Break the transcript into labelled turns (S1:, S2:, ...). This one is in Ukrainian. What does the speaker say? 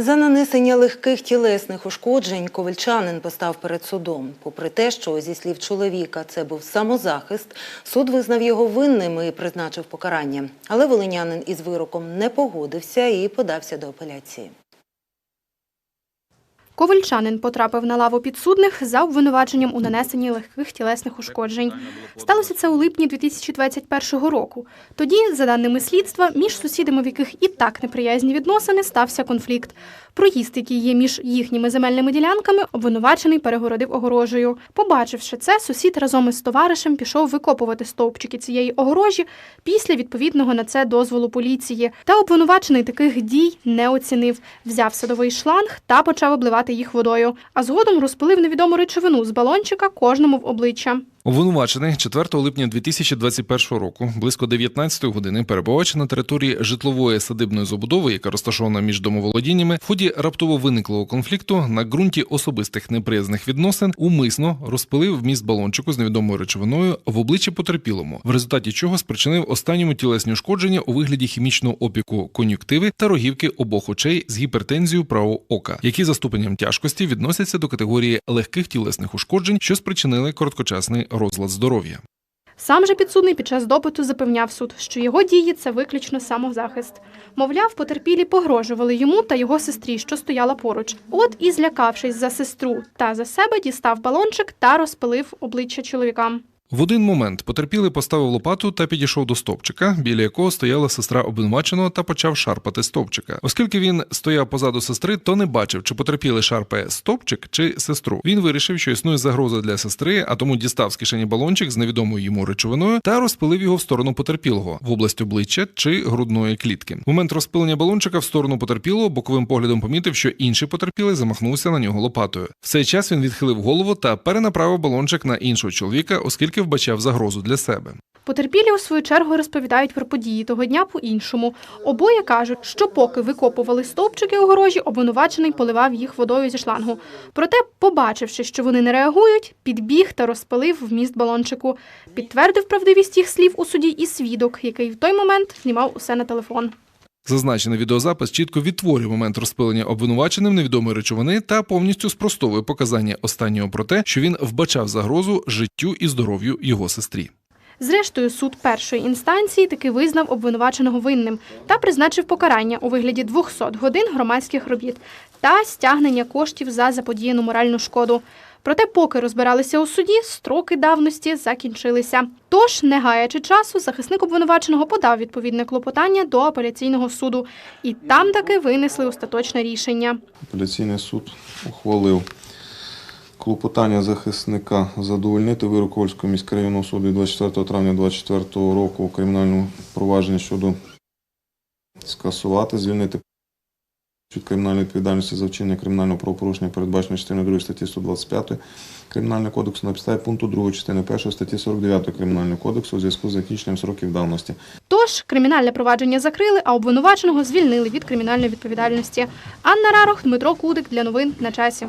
S1: За нанесення легких тілесних ушкоджень ковальчанин постав перед судом. Попри те, що зі слів чоловіка це був самозахист, суд визнав його винним і призначив покарання. Але волинянин із вироком не погодився і подався до апеляції.
S2: Ковальчанин потрапив на лаву підсудних за обвинуваченням у нанесенні легких тілесних ушкоджень. Сталося це у липні 2021 року. Тоді, за даними слідства, між сусідами, в яких і так неприязні відносини, стався конфлікт. Проїзд, який є між їхніми земельними ділянками, обвинувачений перегородив огорожею. Побачивши це, сусід разом із товаришем пішов викопувати стовпчики цієї огорожі після відповідного на це дозволу поліції. Та обвинувачений таких дій не оцінив. Взяв садовий шланг та почав обливати їх водою. А згодом розпилив невідому речовину з балончика кожному в обличчя.
S3: Обвинувачений 4 липня 2021 року, близько 19 години, перебуваючи на території житлової садибної забудови, яка розташована між домоволодіннями, в ході раптово виниклого конфлікту на ґрунті особистих неприязних відносин умисно розпилив вміст балончику з невідомою речовиною в обличчя потерпілому, в результаті чого спричинив останньому тілесні ушкодження у вигляді хімічного опіку кон'юктиви та рогівки обох очей з гіпертензією правого ока, які за ступенем тяжкості відносяться до категорії легких тілесних ушкоджень, що спричинили короткочасний розлад здоров'я.
S2: Сам же підсудний під час допиту запевняв суд, що його дії це виключно самозахист. Мовляв, потерпілі погрожували йому та його сестрі, що стояла поруч. От і злякавшись за сестру та за себе, дістав балончик та розпилив обличчя чоловікам.
S3: В один момент потерпілий поставив лопату та підійшов до стовпчика, біля якого стояла сестра обвинуваченого та почав шарпати стовпчика. Оскільки він стояв позаду сестри, то не бачив, чи потерпілий шарпає стовпчик чи сестру. Він вирішив, що існує загроза для сестри, а тому дістав з кишені балончик з невідомою йому речовиною та розпилив його в сторону потерпілого в область обличчя чи грудної клітки. В момент розпилення балончика в сторону потерпілого боковим поглядом помітив, що інший потерпілий замахнувся на нього лопатою. В цей час він відхилив голову та перенаправив балончик на іншого чоловіка, оскільки вбачав загрозу для себе.
S2: Потерпілі у свою чергу розповідають про події того дня по-іншому. Обоє кажуть, що поки викопували стовпчики огорожі, обвинувачений поливав їх водою зі шлангу. Проте, побачивши, що вони не реагують, підбіг та розпилив вміст балончику. Підтвердив правдивість їх слів у суді і свідок, який в той момент знімав усе на телефон.
S3: Зазначений відеозапис чітко відтворює момент розпилення обвинуваченим невідомої речовини та повністю спростовує показання останнього про те, що він вбачав загрозу життю і здоров'ю його сестрі.
S2: Зрештою, суд першої інстанції таки визнав обвинуваченого винним та призначив покарання у вигляді 200 годин громадських робіт та стягнення коштів за заподіяну моральну шкоду. Проте, поки розбиралися у суді, строки давності закінчилися. Тож, не гаячи часу, захисник обвинуваченого подав відповідне клопотання до апеляційного суду, і там таки винесли остаточне рішення.
S4: Апеляційний суд ухвалив клопотання захисника задовольнити вирок Ковальського міськрайонного суду 24 травня 2024 року у кримінальному провадженні щодо скасувати, звільнити від кримінальної відповідальності за вчинення кримінального правопорушення, передбачено частиною 2 статті 125 Кримінального кодексу на підставі пункту 2 частини 1 статті 49 Кримінального кодексу у зв'язку з закінченням сроків давності.
S2: Тож кримінальне провадження закрили, а обвинуваченого звільнили від кримінальної відповідальності. Анна Рарох, Дмитро Кудик для новин на часі.